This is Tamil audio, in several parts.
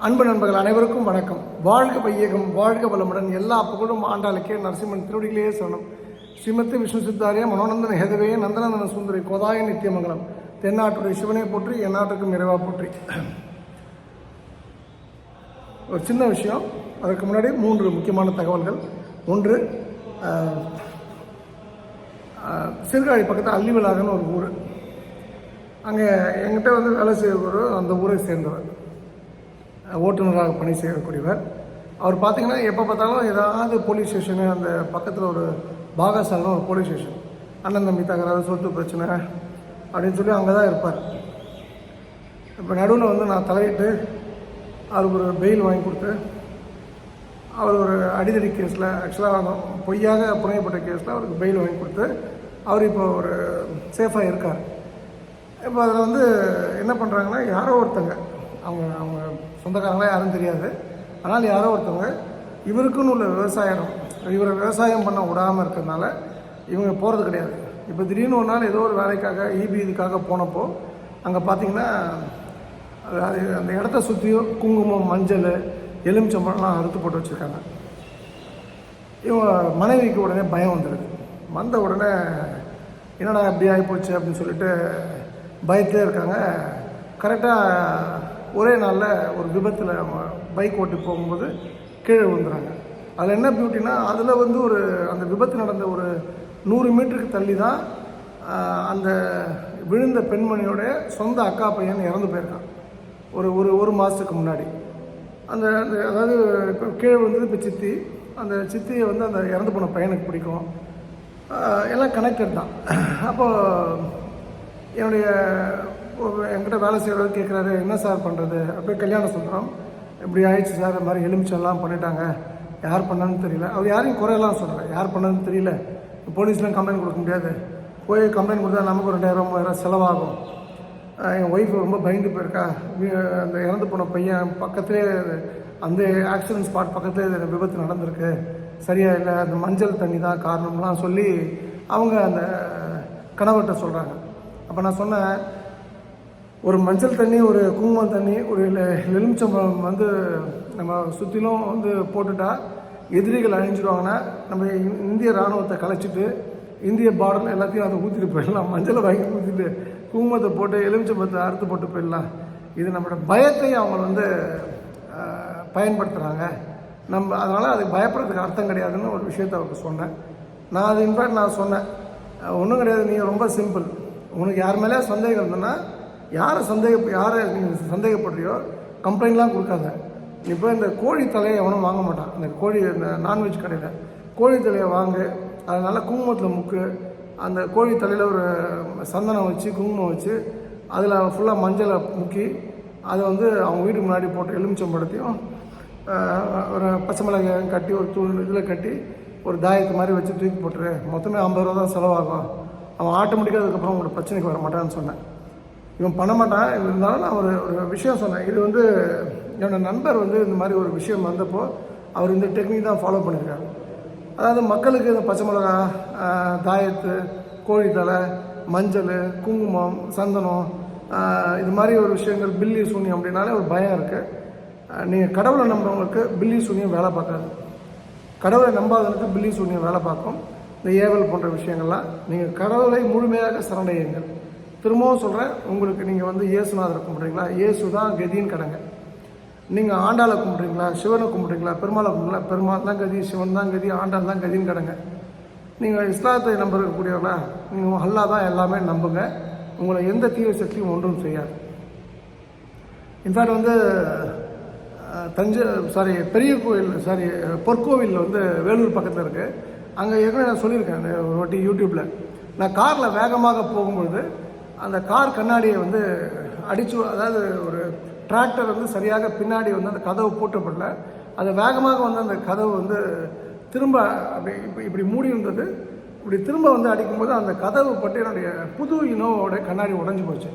அன்பு நண்பர்கள் அனைவருக்கும் வணக்கம். வாழ்க வையகம் வாழ்க வளமுடன். எல்லா புகழும் ஆண்டாளுக்கே நரசிம்மன் திருவடிகளே சொன்னோம் ஸ்ரீமதி விஷ்ணு சித்தாரிய மனோநந்தன ஹெதவே நந்தநந்தன சுந்தரி கோதாய நித்தியமங்கலம் தென்னாட்டுடைய சிவனை போற்றி என் நாட்டுக்கும் போற்றி. ஒரு சின்ன விஷயம். அதற்கு முன்னாடி மூன்று முக்கியமான தகவல்கள். ஒன்று ஆஹ், சீர்காழி பக்கத்தில் அள்ளிவிலாகன்னு ஒரு ஊர். அங்கே எங்கிட்ட வந்து வேலை செய்யறவர் அந்த ஊரை சேர்ந்தவர். ஓட்டுநராக பணி செய்யக்கூடியவர். அவர் பார்த்தீங்கன்னா எப்போ பார்த்தாலும் ஏதாவது போலீஸ் ஸ்டேஷனு அந்த பக்கத்தில் ஒரு பாகசாலம் ஒரு போலீஸ் ஸ்டேஷன் அண்ணன் தம்பி தகராறு சொத்து பிரச்சனை அப்படின்னு சொல்லி அங்கே தான் இருப்பார். இப்போ நடுவில் வந்து நான் தலையிட்டு அவருக்கு ஒரு பெயில் வாங்கி கொடுத்து அவர் ஒரு அடிதடி கேஸில் ஆக்சுவலாக பொய்யாக புனையப்பட்ட கேஸில் அவருக்கு பெயில் வாங்கி கொடுத்து அவர் இப்போ ஒரு சேஃபாக இருக்கார். இப்போ அதில் வந்து என்ன பண்ணுறாங்கன்னா யாரோ ஒருத்தங்க அவங்க அவங்க சொந்தக்காரங்களாம் யாரும் தெரியாது. ஆனால் யாரோ ஒருத்தவங்க இவருக்குன்னு உள்ள விவசாயம் இவரை விவசாயம் பண்ண விடாமல் இருக்கிறதுனால இவங்க போகிறது கிடையாது. இப்போ திடீர்னு ஒரு நாள் ஏதோ ஒரு வேலைக்காக இபி இதுக்காக போனப்போ அங்கே பார்த்தீங்கன்னா அது அது அந்த இடத்த சுற்றியும் குங்குமம் மஞ்சள் எலுமிச்சம்பழம்லாம் அறுத்து போட்டு வச்சுருக்காங்க. இவங்க மனைவிக்கு உடனே பயம் வந்துடுது வந்த உடனே என்னடா இப்படி ஆகிப்போச்சு அப்படின்னு சொல்லிட்டு பயத்திலே இருக்காங்க. கரெக்டாக ஒரே நாளில் ஒரு விபத்தில் பைக் ஓட்டி போகும்போது கீழே விழுந்துறாங்க. அதில் என்ன பியூட்டினா அதில் வந்து ஒரு அந்த விபத்து நடந்த ஒரு நூறு மீட்டருக்கு தள்ளி தான் அந்த விழுந்த பெண்மணியோடைய சொந்த அக்கா பையன் இறந்து போயிருக்கான். ஒரு ஒரு ஒரு மாதத்துக்கு முன்னாடி. அந்த அந்த அதாவது இப்போ கீழே விழுந்தது இப்போ சித்தி. அந்த சித்தியை வந்து அந்த இறந்து போன பையனுக்கு பிடிக்கும். எல்லாம் கனெக்டட் தான். அப்போது என்னுடைய என்கிட்ட வேலை செய்கிறவர் கேட்குறாரு என்ன சார் பண்ணுறது அப்படியே கல்யாணம் சொல்கிறோம் இப்படி ஆயிடுச்சு சார் இந்த மாதிரி எலுமிச்செல்லாம் பண்ணிட்டாங்க. யார் பண்ணான்னு தெரியல. அவர் யாரையும் குறையெல்லாம் சொல்கிறேன் யார் பண்ணதுன்னு தெரியல. போலீஸ்லாம் கம்ப்ளைண்ட் கொடுக்க முடியாது. போய் கம்ப்ளைண்ட் கொடுத்தா நமக்கு ஒரு ரெண்டாயிரம் மூவாயிரம் செலவாகும். என் ஒய்ஃப் ரொம்ப பயந்து போயிருக்கா. அந்த இறந்து போன பையன் பக்கத்துலேயே அந்த ஆக்சிடென்ட் ஸ்பாட் பக்கத்துலேயே விபத்து நடந்திருக்கு. சரியா இல்லை அந்த மஞ்சள் தண்ணி தான் காரணம்லாம் சொல்லி அவங்க அந்த கணவர்கிட்ட சொல்கிறாங்க அப்போ நான் சொன்னேன் ஒரு மஞ்சள் தண்ணி ஒரு குங்குமம் தண்ணி ஒரு எலுமிச்சம்பழம் வந்து நம்ம சுற்றிலும் வந்து போட்டுட்டா எதிரிகள் அழிஞ்சிடுவாங்கன்னா நம்ம இந்திய இராணுவத்தை கலைச்சிட்டு இந்திய பார்டர் எல்லாத்தையும் அதை ஊற்றிட்டு போயிடலாம். மஞ்சளை வாங்கி ஊற்றிட்டு குங்குமத்தை போட்டு எலுமிச்சம்பழத்தை அறுத்து போட்டு போயிடலாம். இது நம்மளோட பயத்தை அவங்க வந்து பயன்படுத்துகிறாங்க நம்ம அதனால் அதுக்கு பயப்படுறதுக்கு அர்த்தம் கிடையாதுன்னு ஒரு விஷயத்தை அவருக்கு சொன்னேன். நான் அது இன்ஃபேக்ட் நான் சொன்னேன். ஒன்றும் கிடையாது. நீங்கள் ரொம்ப சிம்பிள் உனக்கு யார் மேலே சந்தேகம் இருந்ததுன்னா யாரை சந்தேக யாரை நீங்கள் சந்தேகப்படுறியோ கம்ப்ளைண்ட்லாம் கொடுக்காத. இப்போ இந்த கோழி தலையை எவனும் வாங்க மாட்டான். இந்த கோழி இந்த நான்வெஜ் கடையில். கோழி தலையை வாங்கு அதை நல்லா குங்குமத்தில் முக்கு அந்த கோழி தலையில் ஒரு சந்தனம் வச்சு குங்குமம் வச்சு அதில் ஃபுல்லாக மஞ்சளை முக்கி அதை வந்து அவங்க வீட்டுக்கு முன்னாடி போட்டு எலுமிச்சம்படுத்தியும் ஒரு பச்சை மிளகாய் கட்டி ஒரு தூள் இதில் கட்டி ஒரு தாயத்து மாதிரி வச்சு தூக்கி போட்டுரு. மொத்தமே ஐம்பது ரூபா தான் செலவாகும். அவன் ஆட்டோமேட்டிக்காக அதுக்கப்புறம் உங்களோட பிரச்சனைக்கு வர மாட்டான்னு சொன்னேன். இவன் பண்ண மாட்டான். இருந்தாலும் நான் ஒரு ஒரு விஷயம் சொன்னேன். இது வந்து என்னோடய நண்பர் வந்து இந்த மாதிரி ஒரு விஷயம் வந்தப்போ அவர் இந்த டெக்னிக் தான் ஃபாலோ பண்ணியிருக்காரு அதாவது மக்களுக்கு இந்த பச்சை மிளகா தாயத்து கோழித்தலை மஞ்சள் குங்குமம் சந்தனம் இது மாதிரி ஒரு விஷயங்கள் பில்லி சூன்யம் அப்படின்னாலே ஒரு பயம் இருக்குது நீங்கள் கடவுளை நம்புறவங்களுக்கு பில்லி சூன்யம் வேலை பார்க்காது. கடவுளை நம்பாதவனுக்கு பில்லி சூன்யம் வேலை பார்க்கும். இந்த ஏவல் போன்ற விஷயங்கள்லாம் நீங்கள் கடவுளை முழுமையாக சரண்டையுங்கள். திரும்பவும் சொல்கிறேன் உங்களுக்கு நீங்கள் வந்து இயேசுநாதரை கும்பிட்றீங்களா? இயேசு தான் கதின்னு கடைங்க. நீங்கள் ஆண்டாளை கும்பிட்றீங்களா? சிவனை கும்பிட்றீங்களா? பெருமாளை கும்பிட்றீங்களா? பெருமாள் தான் கதி சிவன் தான் கதி ஆண்டாள் தான் கதின்னு கிடங்க. நீங்கள் இஸ்லாத்தை நம்பக்கூடியவர்களா நீங்கள் அல்லா தான் எல்லாமே நம்புங்க. உங்களை எந்த தீவிர சக்தியும் ஒன்றும் செய்யாது. இன்ஃபேக்ட் வந்து தஞ்சை சாரி பெரிய கோயில் சாரி பொற்கோவில் வந்து வேலூர் பக்கத்தில் இருக்குது அங்கே ஏற்கனவே நான் சொல்லியிருக்கேன் ஒரு வாட்டி யூடியூப்பில் நான் காரில் வேகமாக போகும்பொழுது அந்த கார் கண்ணாடியை வந்து அடிச்சு அதாவது ஒரு டிராக்டர் வந்து சரியாக பின்னாடி வந்து அந்த கதவு பூட்டப்படல. அது வேகமாக வந்து அந்த கதவு வந்து திரும்ப அப்படி இப்படி இப்படி மூடி இருந்தது. இப்படி திரும்ப வந்து அடிக்கும்போது அந்த கதவு பட்டு என்னுடைய புது இனோவோட கண்ணாடி உடஞ்சி போச்சு.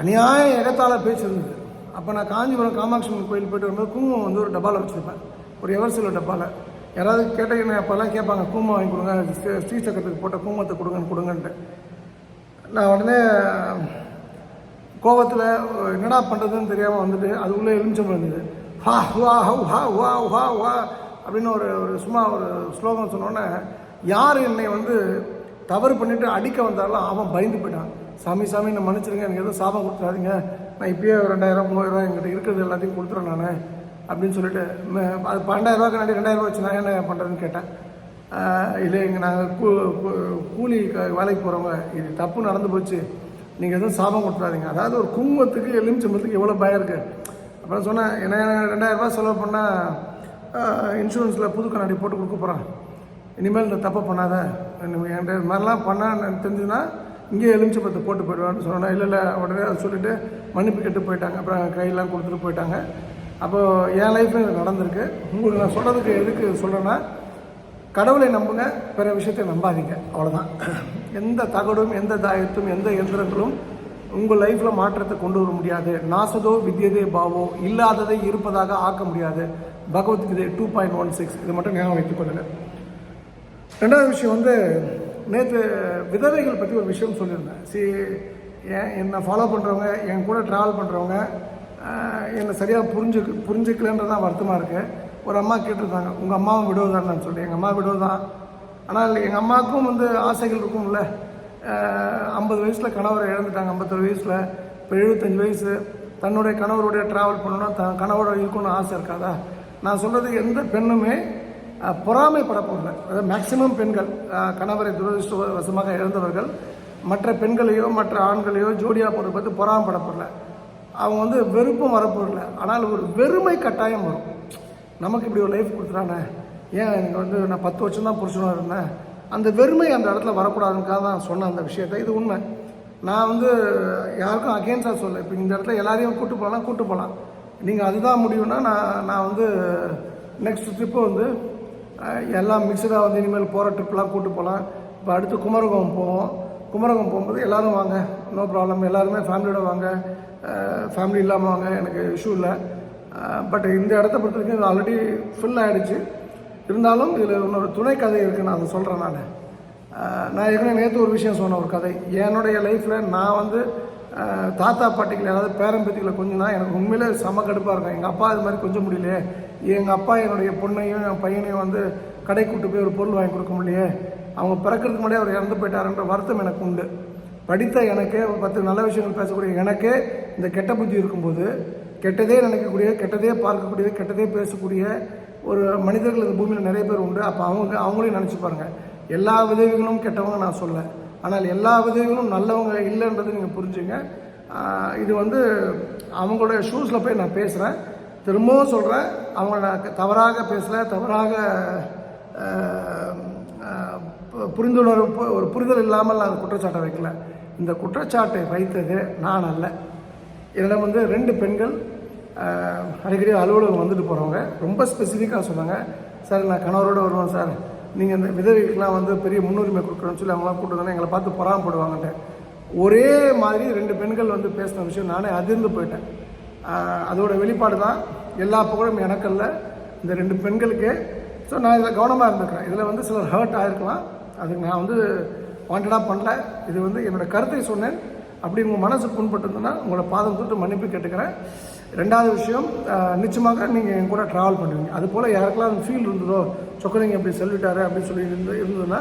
அநியாய இடத்தால பேச்சு இருந்தது அப்போ நான் காஞ்சிபுரம் காமாட்சி அம்மன் கோயில் போயிட்டு வரும்போது குங்குமம் வந்து ஒரு டப்பாவில் வச்சுருப்பேன். ஒரு எவர்சில டப்பாவில் யாராவது கேட்டீங்கன்னா அப்போல்லாம் கேட்பாங்க குங்குமம் வாங்கி கொடுங்க ஸ்ரீ- ஸ்ரீசக்கரத்துக்கு போட்ட குங்குமத்தை கொடுங்கன்னு கொடுங்கன்ட்டு. நான் உடனே கோவத்தில் என்னடா பண்ணுறதுன்னு தெரியாமல் வந்துட்டு அதுக்குள்ளே எலுமிச்சம் இருந்தது. ஹா வா ஹா ஹுவா ஹா வா அப்படின்னு ஒரு ஒரு சும்மா ஒரு ஸ்லோகம் சொன்னோன்னே யார் என்னை வந்து தவறு பண்ணிவிட்டு அடிக்க வந்தாலும் அவன் பயந்து போயிட்டான். சாமி சாமி நான் மன்னிச்சிருங்க எனக்கு எதுவும் சாபம் கொடுத்துறாதீங்க நான் இப்பயே ரெண்டாயிரம் மூவாயிரம் என்கிட்ட இருக்கிறது எல்லாத்தையும் கொடுத்துறேன் நான் அப்படின்னு சொல்லிட்டு அது பன்னெண்டாயிரரூவாக்கு ரெண்டாயிரம் ரூபா வச்சு நான் என்ன பண்ணுறதுன்னு கேட்டேன். இல்லை இங்கே நாங்கள் கூ கூலி க- வேலைக்கு போகிறவங்க இது தப்பு நடந்து போச்சு. நீங்கள் எதுவும் சாபம் கொடுத்துடாதீங்க. அதாவது ஒரு குங்குமத்துக்கு எலுமிச்சம்பத்துக்கு எவ்வளோ பயம் இருக்குது அப்புறம் சொன்னேன் என்ன ரெண்டாயிரரூபா செலவு பண்ணால் இன்சூரன்ஸில் புது கண்ணாடி போட்டு கொடுக்க போகிறேன் இனிமேல் இந்த தப்பை பண்ணாத. என்கிட்ட இது மாதிரிலாம் பண்ணான்னு தெரிஞ்சுன்னா இங்கேயே எலுமிச்சம்பத்தை போட்டு போயிடுவான்னு சொன்னேன் இல்லை இல்லை உடனே அதை சொல்லிட்டு மன்னிப்பு கெட்டு போயிட்டாங்க. அப்புறம் கையெல்லாம் கொடுத்துட்டு போயிட்டாங்க. அப்போது என் லைஃப்பில் இது நடந்திருக்கு. உங்களுக்கு நான் சொல்கிறதுக்கு எதுக்கு சொல்கிறேன்னா கடவுளை நம்புங்க பிற விஷயத்தை நம்பாதீங்க. அவ்வளோதான் எந்த தகடும் எந்த தாயத்தும் எந்த எந்திரங்களும் உங்கள் லைஃப்பில் மாற்றத்தை கொண்டு வர முடியாது. நாசதோ வித்தியதே பாவோ இல்லாததை இருப்பதாக ஆக்க முடியாது. Bhagavad Gita two point one six இது மட்டும் ஞாபகம் வைத்துக் கொள்ளுங்க. ரெண்டாவது விஷயம் வந்து நேற்று விதவைகள் பற்றி ஒரு விஷயம் சொல்லியிருந்தேன். சி ஏன் என்னை ஃபாலோ பண்ணுறவங்க என் கூட ட்ராவல் பண்ணுறவங்க என்னை சரியாக புரிஞ்சு புரிஞ்சுக்கலன்றதான் வருத்தமாக இருக்குது ஒரு அம்மா கேட்டிருந்தாங்க உங்கள் அம்மாவும் விடுவதான்னு சொல்லி எங்கள் அம்மா விடுவதான். ஆனால் எங்கள் அம்மாவுக்கும் வந்து ஆசைகள் இருக்கும்ல. ஐம்பது வயசில் கணவரை இழந்துட்டாங்க ஐம்பத்தொரு வயசில். இப்போ எழுபத்தஞ்சு வயசு. தன்னுடைய கணவருடைய ட்ராவல் பண்ணணும்னா த கணவரோட இருக்கணும்னு ஆசை இருக்காதா? நான் சொல்கிறது எந்த பெண்ணுமே அஹ், பொறாமைப்பட போகல. அதாவது மேக்சிமம் பெண்கள் கணவரை துரதிருஷ்டவசமாக இழந்தவர்கள் மற்ற பெண்களையோ மற்ற ஆண்களையோ ஜோடியாக போடுறத பார்த்து பொறாமப்பட போகல. அவங்க வந்து வெறுப்பும் வரப்போகல. ஆனால் ஒரு வெறுமை கட்டாயம் வரும். நமக்கு இப்படி ஒரு லைஃப் கொடுத்துட்டானே? ஏன் எனக்கு வந்து நான் பத்து வருஷம் தான் புருஷனாக இருந்தேன்? அந்த வெறுமை அந்த இடத்துல வரக்கூடாதுக்காக தான் சொன்னேன் அந்த விஷயத்தை. இது உண்மை. நான் வந்து யாருக்கும் அகேன்ஸ்டாக சொல்ல இப்போ இந்த இடத்துல எல்லாரையும் கூட்டு போகலாம் கூட்டு போகலாம். நீங்கள் அதுதான் முடியும்னா நான் நான் வந்து நெக்ஸ்ட் ட்ரிப்பு வந்து எல்லாம் மிக்சடாக வந்து இனிமேல் போகிற ட்ரிப்லாம் கூட்டு போகலாம். இப்போ அடுத்து குமரகம் போவோம். குமரகம் போகும்போது எல்லோரும் வாங்க. நோ ப்ராப்ளம் எல்லாருமே ஃபேமிலியோட வாங்க. ஃபேமிலி இல்லாமல் வாங்க. எனக்கு இஷ்யூ இல்லை. பட் இந்த இடத்த பொறுத்த வரைக்கும் இது ஆல்ரெடி ஃபில் ஆகிடுச்சு இருந்தாலும் இதில் இன்னொரு துணை கதை இருக்குது நான் அதை சொல்கிறேன் நான். நான் ஏற்கனவே நேற்று ஒரு விஷயம் சொன்னேன் ஒரு கதை. என்னுடைய லைஃப்பில் நான் வந்து தாத்தா பாட்டிகள் யாராவது பேரம்பத்திகளை கொஞ்சம்னா எனக்கு உண்மையிலே செம கடுப்பாக இருக்கும். எங்கள் அப்பா இது மாதிரி கொஞ்சம் முடியலையே. எங்கள் அப்பா என்னுடைய பொண்ணையும் என் பையனையும் வந்து கடை கூட்டு போய் ஒரு பொருள் வாங்கி கொடுக்க முடியலையே. அவங்க பிறக்கிறதுக்கு முன்னாடியே அவர் இறந்து போயிட்டாருன்ற வருத்தம் எனக்கு உண்டு. படித்த எனக்கே ஒரு பத்து நல்ல விஷயங்கள் பேசக்கூடிய எனக்கே இந்த கெட்ட புத்தி இருக்கும்போது கெட்டதே நினைக்கக்கூடிய கெட்டதே பார்க்கக்கூடிய கெட்டதே பேசக்கூடிய ஒரு மனிதர்கள் இந்த பூமியில் நிறைய பேர் உண்டு. அப்போ அவங்க அவங்களையும் நினச்சி பாருங்கள் எல்லா உதவிகளும் கெட்டவங்க நான் சொல்ல ஆனால் எல்லா விதவிகளும் நல்லவங்க இல்லைன்றது நீங்கள் புரிஞ்சுங்க. இது வந்து அவங்களோட ஷூஸில் போய் நான் பேசுகிறேன் திரும்பவும் சொல்கிறேன் அவங்க நான் தவறாக பேசலை தவறாக புரிந்துணர்வு ஒரு புரிதல் இல்லாமல் நான் குற்றச்சாட்டை வைக்கல. இந்த குற்றச்சாட்டை வைத்தது நான் அல்ல. என்னிடம் வந்து ரெண்டு பெண்கள் அடிக்கடி அலுவலகம் வந்துட்டு போகிறவங்க ரொம்ப ஸ்பெசிஃபிக்காக சொன்னாங்க. சார் நான் கணவரோடு வருவேன் சார். நீங்கள் இந்த விதவைக்கெலாம் வந்து பெரிய முன்னுரிமை கொடுக்குறோன்னு சொல்லி அவங்களாம் கூப்பிட்டு வந்தாங்க எங்களை பார்த்து பொறாமப்படுவாங்கன்ட்டு. ஒரே மாதிரி ரெண்டு பெண்கள் வந்து பேசின விஷயம் நானே அதிர்ந்து போயிட்டேன். அதோட வெளிப்பாடு தான் எல்லா புகழும் எனக்கல்ல இந்த ரெண்டு பெண்களுக்கு. ஸோ நான் இதில் கவனமாக இருந்திருக்கிறேன் இதில் வந்து சிலர் ஹர்ட் ஆகிருக்கலாம் அதுக்கு நான் வந்து வாண்டடாக பண்ணல. இது வந்து என்னோடய கருத்தை சொன்னேன். அப்படி உங்கள் மனசு புண்பட்டிருந்ததுன்னா உங்களோட பாதம் தொட்டு மன்னிப்பு கேட்டுக்கிறேன். ரெண்டாவது விஷயம் நிச்சயமாக நீங்கள் என் கூட ட்ராவல் பண்ணுவீங்க. அது போல் யாருக்கெல்லாம் ஃபீல் இருந்ததோ சொக்கலிங்க இப்படி சொல்லிட்டாரு அப்படின்னு சொல்லி இருந்து இருந்ததுன்னா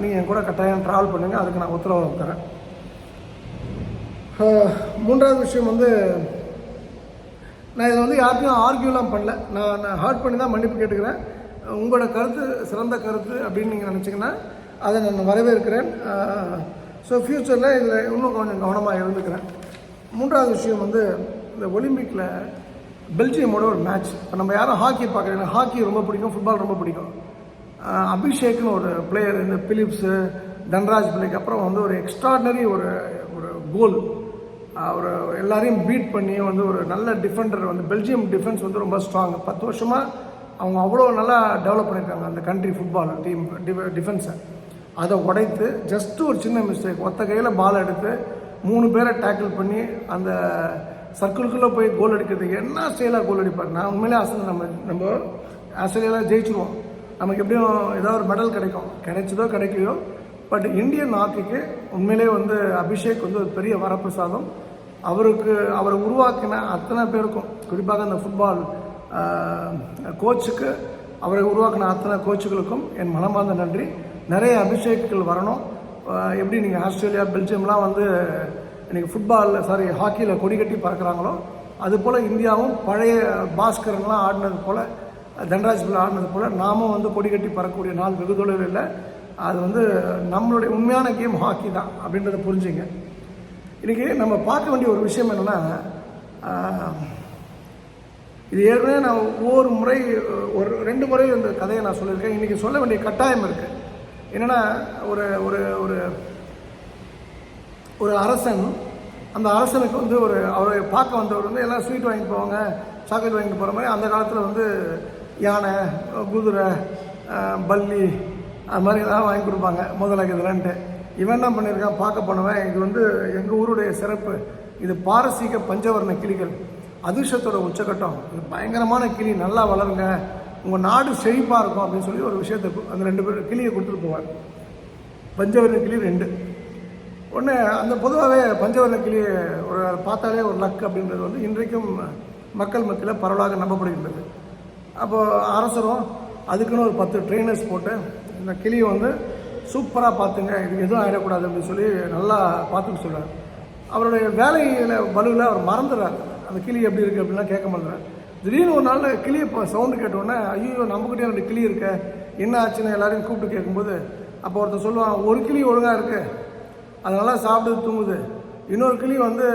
நீங்கள் என் கூட கட்டாயம் ட்ராவல் பண்ணுங்கள் அதுக்கு நான் உத்தரவாதம் தரேன். மூன்றாவது விஷயம் வந்து நான் இதை வந்து யார்ட்டையும் ஆர்கியூலாம் பண்ணல. நான் நான் ஹர்ட் பண்ணி தான் மன்னிப்பு கேட்டுக்கிறேன். உங்களோட கருத்து சிறந்த கருத்து அப்படின்னு நீங்கள் நினச்சிங்கன்னா அதை நான் வரவேற்கிறேன். ஸோ ஃப்யூச்சரில் இதில் இன்னும் கொஞ்சம் கவனமாக இருந்துக்கிறேன். மூன்றாவது விஷயம் வந்து இந்த ஒலிம்பிக்கில் பெல்ஜியமோட ஒரு மேட்ச் இப்போ நம்ம யாரும் ஹாக்கி பார்க்குறீங்க ஹாக்கி ரொம்ப பிடிக்கும் ஃபுட்பால் ரொம்ப பிடிக்கும். அபிஷேக்னு ஒரு பிளேயர் இந்த பிலிப்ஸு தன்ராஜ் பிள்ளைக்கு அப்புறம் வந்து ஒரு எக்ஸ்ட்ராடனரி ஒரு ஒரு கோல் அவர் எல்லாரையும் பீட் பண்ணி வந்து ஒரு நல்ல டிஃபெண்டர் வந்து பெல்ஜியம் டிஃபென்ஸ் வந்து ரொம்ப ஸ்ட்ராங் பத்து வருஷமாக அவங்க அவ்வளோ நல்லா டெவலப் பண்ணியிருக்காங்க அந்த கண்ட்ரி ஃபுட்பால் டீம் டிஃபென்ஸை அதை உடைத்து ஜஸ்ட் ஒரு சின்ன மிஸ்டேக் ஒத்த கையில் பால் எடுத்து மூணு பேரை டேக்கிள் பண்ணி அந்த சர்க்கிள்குள்ளே போய் கோல் அடிக்கிறதுக்கு என்ன ஸ்டைலாக கோல் அடிப்பார்? நான் உண்மையிலே ஆசை நம்ம நம்ம ஆஸ்திரேலியாவில் ஜெயிச்சிருவோம். நமக்கு எப்படியும் ஏதாவது ஒரு மெடல் கிடைக்கும். கிடைச்சதோ கிடைக்கலையோ பட் இந்தியன் ஹாக்கிக்கு உண்மையிலே வந்து அபிஷேக் வந்து ஒரு பெரிய வரப்பிரசாதம். அவருக்கு அவரை உருவாக்கின அத்தனை பேருக்கும் குறிப்பாக அந்த ஃபுட்பால் கோச்சுக்கு அவரை உருவாக்கின அத்தனை கோச்சுகளுக்கும் என் மனமார்ந்த நன்றி. நிறைய அபிஷேகங்கள் வரணும். எப்படி நீங்கள் ஆஸ்திரேலியா பெல்ஜியம்லாம் வந்து இன்றைக்கி ஃபுட்பாலில் சாரி ஹாக்கியில் கொடி கட்டி பறக்கிறாங்களோ அதுபோல் இந்தியாவும் பழைய பாஸ்கரன்லாம் ஆடினது போல் தன்ராஜ் பிள்ளை ஆடினது போல் நாமும் வந்து கொடி கட்டி பறக்கக்கூடிய நாள் வெகு தொழில் இல்லை. அது வந்து நம்மளுடைய உண்மையான கேம் ஹாக்கி தான் அப்படின்றத புரிஞ்சுங்க. இன்றைக்கி நம்ம பார்க்க வேண்டிய ஒரு விஷயம் என்னென்னா இது ஏற்கனவே நான் ஒவ்வொரு முறை ஒரு ரெண்டு முறை இந்த கதையை நான் சொல்லியிருக்கேன். இன்றைக்கி சொல்ல வேண்டிய கட்டாயம் இருக்குது என்னென்னா ஒரு ஒரு ஒரு ஒரு அரசன் அந்த அரசனுக்கு வந்து ஒரு அவரை பார்க்க வந்தவர் வந்து எல்லாம் ஸ்வீட் வாங்கிட்டு போவாங்க சாக்லேட் வாங்கிட்டு போகிற மாதிரி அந்த காலத்தில் வந்து யானை குதிரை பல்லி அது மாதிரி எல்லாம் வாங்கி கொடுப்பாங்க முதலாக இதெல்லான்ட்டு இவன் என்ன பண்ணியிருக்கான் பார்க்க போனவன் இது வந்து எங்கள் ஊருடைய சிறப்பு. இது பாரசீக பஞ்சவர்ண கிளிகள். அதிர்ஷ்டத்தோட உச்சக்கட்டம். இது பயங்கரமான கிளி நல்லா வளருங்க. உங்கள் நாடு செழிப்பாக இருக்கும் அப்படின்னு சொல்லி ஒரு விஷயத்தை அந்த ரெண்டு பேர் கிளியை கொடுத்துட்டு போவார் பஞ்சவர்ண கிளி ரெண்டு. ஒன்று அந்த பொதுவாகவே பஞ்சவர்ண கிளி ஒரு பார்த்தாலே ஒரு லக் அப்படின்றது வந்து இன்றைக்கும் மக்கள் மத்தியில் பரவலாக நம்பப்படுகின்றது. அப்போது அரசரும் அதுக்குன்னு ஒரு பத்து ட்ரெயினர்ஸ் போட்டு இந்த கிளியை வந்து சூப்பராக பார்த்துங்க இது எதுவும் ஆகிடக்கூடாது அப்படின்னு சொல்லி நல்லா பார்த்துக்க சொல்கிறார் அவருடைய வேலையில் பலுவில் அவர் மறந்துடுறார். அந்த கிளி எப்படி இருக்குது அப்படின்லாம் கேட்க மாட்டார் திடீர்னு ஒரு நாள் கிளி இப்போ சவுண்டு கேட்டோடனே ஐயோ நம்மக்கிட்டே ரெண்டு கிளி இருக்க என்ன ஆச்சுன்னு எல்லாரையும் கூப்பிட்டு கேட்கும்போது அப்போ ஒருத்தர் சொல்லுவான் ஒரு கிளி ஒழுங்காக இருக்கு. அதனால சாப்பிட்டு தூங்குது. இன்னொரு கிளி வந்து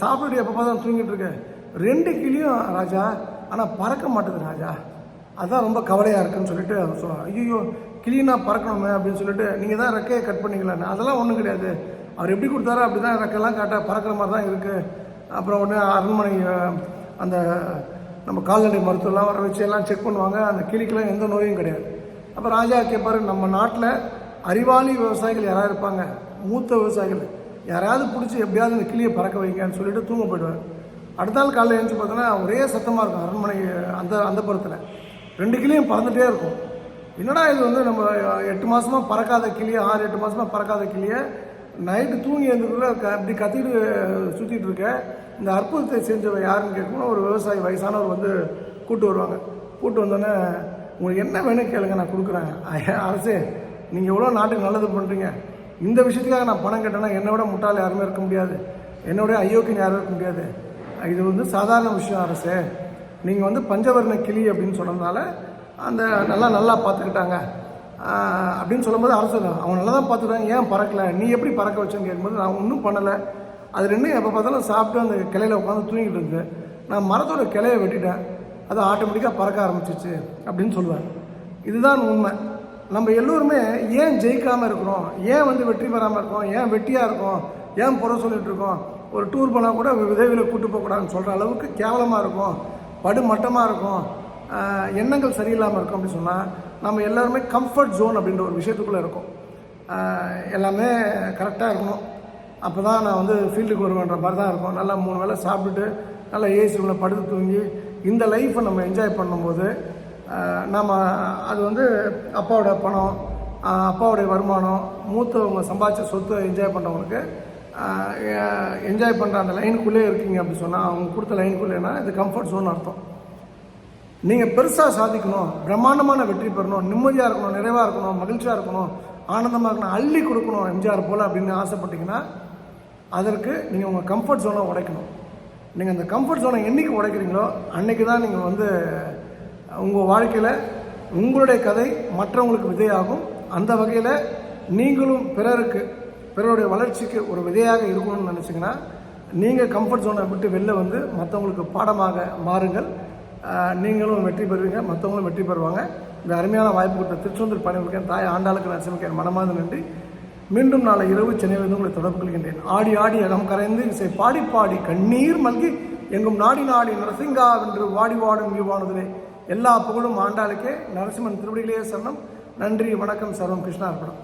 சாப்பிட்டு எப்போ தான் தூங்கிட்டு இருக்கு. ரெண்டு கிளியும் ராஜா ஆனால் பறக்க மாட்டேது ராஜா. அதான் ரொம்ப கவலையாக இருக்குன்னு சொல்லிட்டு அவர் சொல்லுவாங்க ஐயோ கிளினா பறக்கணுமே அப்படின்னு சொல்லிட்டு நீங்கள் தான் ரெக்கையை கட் பண்ணிக்கலாம்னு அதெல்லாம் ஒன்றும் கிடையாது. அவர் எப்படி கொடுத்தாரோ அப்படி தான் ரெக்கையெல்லாம் கரெக்டாக பறக்கிற மாதிரி தான் இருக்குது அப்புறம் உடனே அரண்மனை அந்த நம்ம கால்நடை மருத்துவம்லாம் வர வச்சு எல்லாம் செக் பண்ணுவாங்க. அந்த கிளிக்கெலாம் எந்த நோயும் கிடையாது. அப்போ ராஜா கேட்பாரு நம்ம நாட்டில் அறிவாளி விவசாயிகள் யாராவது இருப்பாங்க? மூத்த விவசாயிகள். யாராவது பிடிச்சி எப்படியாவது இந்த கிளியை பறக்க வைங்கன்னு சொல்லிட்டு தூங்க போயிடுவார். அடுத்த நாள் காலையில் எழுந்து பார்த்தோன்னா ஒரே சத்தமாக இருக்கும். அரண்மனை அந்த அந்த புறத்தில் ரெண்டு கிளியும் பறந்துகிட்டே இருக்கும். என்னடா இது வந்து நம்ம எட்டு மாதமாக பறக்காத கிளியை? ஆறு எட்டு மாதமாக பறக்காத கிளியை? நைட்டு தூங்கி எழுந்துக்குள்ள க அப்படி கத்திட்டு சுற்றிட்டு இருக்க. இந்த அற்புதத்தை செஞ்சவன் யாருன்னு கேட்கணும் ஒரு விவசாயி வயசானவர் வந்து கூப்பிட்டு வருவாங்க. கூப்பிட்டு வந்தோடனே உங்களுக்கு என்ன வேணும் கேளுங்க நான் கொடுக்குறேன். அரசே நீங்கள் எவ்வளோ நாட்டுக்கு நல்லது பண்ணுறீங்க இந்த விஷயத்துக்காக நான் பணம் கேட்டேன்னா என்னை விட முட்டாள் யாருமே இருக்க முடியாது. என்னோட ஐயோக்கியம் யாரும் இருக்க முடியாது. இது வந்து சாதாரண விஷயம் அரசே. நீங்கள் வந்து பஞ்சவர்ண கிளி அப்படின்னு சொன்னதுனால அந்த நல்லா நல்லா பார்த்துக்கிட்டாங்க. அப்படின்னு சொல்லும்போது அரசு அவன் நல்லா தான் பார்த்துக்கிட்டாங்க ஏன் பறக்கல? நீ எப்படி பறக்க வச்சேன்னு கேட்கும்போது நான் ஒன்றும் பண்ணலை. அது ரெண்டும் எப்போ பார்த்தாலும் சாப்பிட்டு அந்த கிளையில உட்காந்து தூங்கிட்டு இருந்து நான் மரத்தோட கிளையை வெட்டிட்டேன். அது ஆட்டோமேட்டிக்காக பறக்க ஆரம்பிச்சிச்சு அப்படின்னு சொல்லுவேன் இதுதான் உண்மை. நம்ம எல்லோருமே ஏன் ஜெயிக்காமல் இருக்கிறோம்? ஏன் வந்து வெற்றி பெறாமல் இருக்கோம்? ஏன் வெட்டியாக இருக்கோம்? ஏன் புற சொல்லிகிட்டு இருக்கோம்? ஒரு டூர் போனால் கூட உதவியில் கூட்டு போகக்கூடாதுன்னு சொல்கிற அளவுக்கு கேவலமாக இருக்கும். படுமட்டமாக இருக்கும். எண்ணங்கள் சரியில்லாமல் இருக்கும் அப்படின்னு சொன்னால் நம்ம எல்லாருமே கம்ஃபர்ட் ஜோன் அப்படின்ற ஒரு விஷயத்துக்குள்ளே இருக்கும். எல்லாமே கரெக்டாக இருக்கணும். அப்போ தான் நான் வந்து ஃபீல்டுக்கு வருவேன்ற மாதிரி தான் இருக்கும். நல்லா மூணு வேளை சாப்பிட்டுட்டு நல்லா ஏசி ரூமில் படுத்து தூங்கி இந்த லைஃப்பை நம்ம என்ஜாய் பண்ணும்போது நம்ம அது வந்து அப்பாவோட பணம் அப்பாவுடைய வருமானம் மூத்தவங்க சம்பாதிச்ச சொத்தை என்ஜாய் பண்ணுறவங்களுக்கு என்ஜாய் பண்ணுற அந்த லைனுக்குள்ளே இருக்கீங்க அப்படின்னு சொன்னால் அவங்க கொடுத்த லைனுக்குள்ளேனா இது கம்ஃபர்ட் ஜோன் அர்த்தம். நீங்கள் பெருசாக சாதிக்கணும் பிரம்மாண்டமான வெற்றி பெறணும் நிம்மதியாக இருக்கணும் நிறைவாக இருக்கணும் மகிழ்ச்சியாக இருக்கணும் ஆனந்தமாக இருக்கணும் அள்ளி கொடுக்கணும் எம்ஜிஆர் போல் அப்படின்னு ஆசைப்பட்டீங்கன்னா அதற்கு நீங்கள் உங்கள் கம்ஃபர்ட் ஜோனை உடைக்கணும். நீங்கள் அந்த கம்ஃபர்ட் ஜோனை என்றைக்கு உடைக்கிறீங்களோ அன்னைக்கு தான் நீங்கள் வந்து உங்கள் வாழ்க்கையில் உங்களுடைய கதை மற்றவங்களுக்கு விதையாகும். அந்த வகையில் நீங்களும் பிறருக்கு பிறருடைய வளர்ச்சிக்கு ஒரு விதையாக இருக்கணும்னு நினச்சிங்கன்னா நீங்கள் கம்ஃபர்ட் ஜோனை விட்டு வெளில வந்து மற்றவங்களுக்கு பாடமாக மாறுங்கள். நீங்களும் வெற்றி பெறுவீங்க மற்றவங்களும் வெற்றி பெறுவாங்க. இந்த அருமையான வாய்ப்பு கொடுத்த திருச்செந்தூர் பணிவிருக்கேன் தாய் ஆண்டாளுக்கு நரசிம்மக்கேன் மனமார்ந்த நன்றி. மீண்டும் நாளை இரவு சென்னையிலிருந்து உங்களை தொடர்பு கொள்கின்றேன். ஆடி ஆடி அகம் கரைந்து இசை பாடி பாடி கண்ணீர் மல்கி எங்கும் நாடி நாடி நரசிங்கா என்று வாடி வாடும் யுவானதிலே எல்லா புகழும் ஆண்டாளுக்கே. நரசிம்மன் திருவடிகளே சரணம். நன்றி வணக்கம் சர்வம் கிருஷ்ணா அர்ப்பணம்